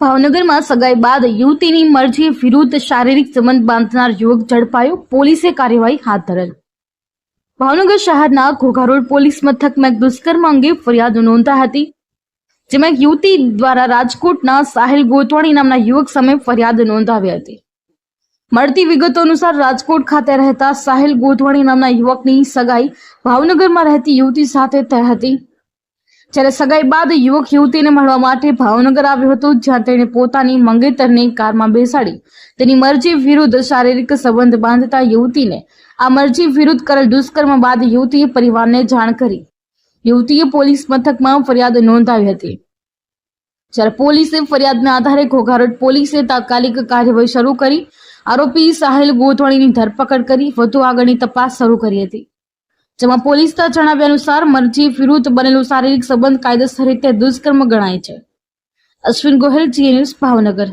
ભાવનગરમાં સગાઈ બાદ યુવતીની મરજી વિરુદ્ધ શારીરિક સંબંધ બાંધનાર યુવક ઝડપાયો, પોલીસે કાર્યવાહી હાથ ધરેલ. ભાવનગર શહેરના ઘોઘા રોડ પોલીસ મથકમાં એક દુષ્કર્મ અંગે ફરિયાદ નોંધાઈ હતી, જેમાં યુવતી દ્વારા રાજકોટના સાહિલ ગોતવાણી નામના યુવક સામે ફરિયાદ નોંધાવી હતી. મળતી વિગતો અનુસાર રાજકોટ ખાતે રહેતા સાહિલ ગોતવાણી નામના યુવકની સગાઈ ભાવનગરમાં રહેતી યુવતી સાથે થઈ હતી. જ્યારે સગાઈ બાદ યુવક યુવતીને મળવા માટે ભાવનગર આવ્યો હતો, જ્યાં તેણે પોતાની મંગેતરને કારમાં બેસાડી. તેની મરજી વિરુદ્ધ શારીરિક સંબંધ બાંધતા યુવતીને આ મરજી વિરુદ્ધ કરેલ દુષ્કર્મ બાદ યુવતીએ પરિવારને જાણ કરી. યુવતીએ પોલીસ મથકમાં ફરિયાદ નોંધાવી હતી. જ્યારે પોલીસે ફરિયાદના આધારે ઘોઘારોડ પોલીસે તાત્કાલિક કાર્યવાહી શરૂ કરી. આરોપી સાહિલ ગોથવાણીની ધરપકડ કરી, વધુ આગળની તપાસ શરૂ કરી હતી. જેમાં પોલીસના જણાવ્યા અનુસાર મરજી વિરુદ્ધ બનેલું શારીરિક સંબંધ કાયદેસર રીતે દુષ્કર્મ ગણાય છે. અશ્વિન ગોહિલ જીએ ન્યૂઝ, ભાવનગર.